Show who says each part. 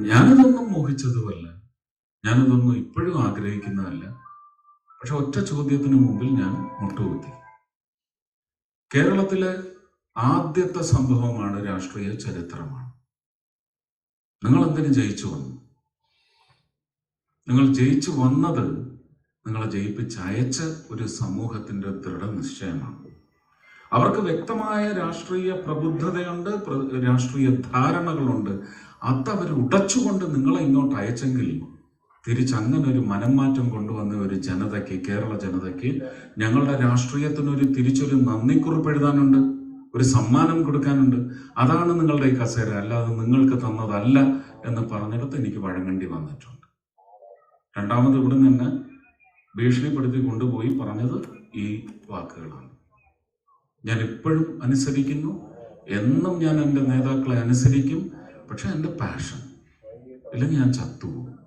Speaker 1: ഞാനിതൊന്നും മോഹിച്ചതുമല്ല. ഞാനിതൊന്നും ഇപ്പോഴും ആഗ്രഹിക്കുന്നതല്ല. പക്ഷെ ഒറ്റ ചോദ്യത്തിന് മുമ്പിൽ ഞാൻ മുട്ടുകുത്തി. കേരളത്തിലെ ആദ്യത്തെ സംഭവമാണ് രാഷ്ട്രീയ ചരിത്രമാണ്. നിങ്ങൾ എന്തിനു ജയിച്ചു വന്നു? നിങ്ങൾ ജയിച്ചു വന്നത് നിങ്ങളെ ജയിപ്പിച്ച് അയച്ച ഒരു സമൂഹത്തിന്റെ ദൃഢനിശ്ചയമാണ് അവർക്ക് വ്യക്തമായ രാഷ്ട്രീയ പ്രബുദ്ധതയുണ്ട് പ്ര- രാഷ്ട്രീയ ധാരണകളുണ്ട്. അതവർ ഉടച്ചുകൊണ്ട് നിങ്ങളെ ഇങ്ങോട്ട് അയച്ചെങ്കിൽ തിരിച്ചങ്ങനെ ഒരു മനംമാറ്റം കൊണ്ടുവന്ന ഒരു ജനതയ്ക്ക് കേരള ജനതയ്ക്ക് ഞങ്ങളുടെ രാഷ്ട്രീയത്തിനൊരു തിരിച്ചൊരു നന്ദിക്കുറിപ്പ് എഴുതാനുണ്ട് ഒരു സമ്മാനം കൊടുക്കാനുണ്ട്. അതാണ് നിങ്ങളുടെ ഈ കസേര. അല്ലാതെ നിങ്ങൾക്ക് തന്നതല്ല എന്ന് പറഞ്ഞിടത്ത് എനിക്ക് വഴങ്ങേണ്ടി വന്നിട്ടുണ്ട്. രണ്ടാമത് ഇവിടെ നിന്ന് ഭീഷണിപ്പെടുത്തി കൊണ്ടുപോയി പറഞ്ഞത് ഈ വാക്കുകളാണ്. ഞാൻ ഇപ്പോഴും അനുസരിക്കുന്നു. എന്നും ഞാൻ എന്റെ നേതാക്കളെ അനുസരിക്കും. പക്ഷെ എന്റെ പാഷൻ ഇല്ലെങ്കിൽ ഞാൻ ചത്തുപോകും.